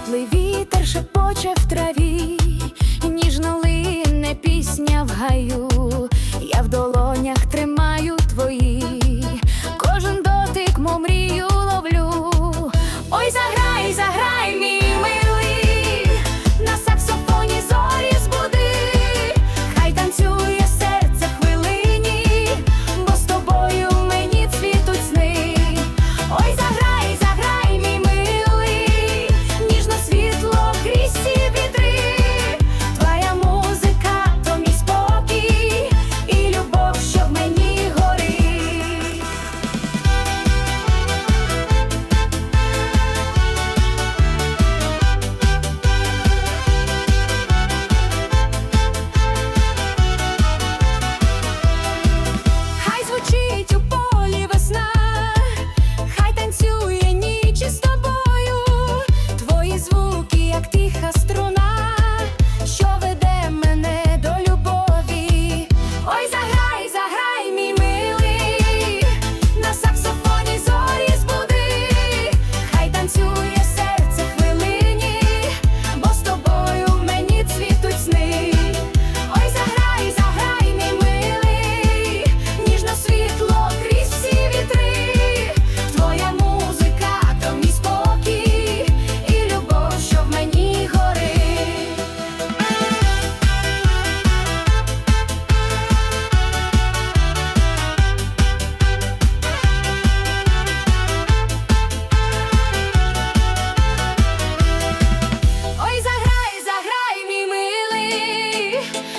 Теплий вітер шепоче в траві, ніжно лине пісня в гаю.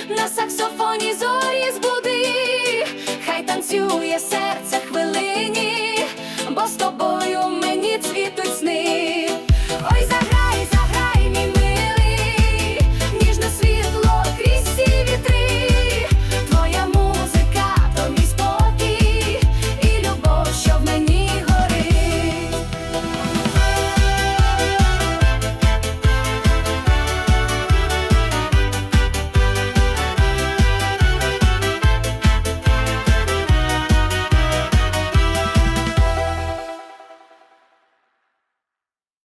на саксофоні зорі збуди, хай танцює серце хвилині, бо з тобою мені цвітуть сни. Ой,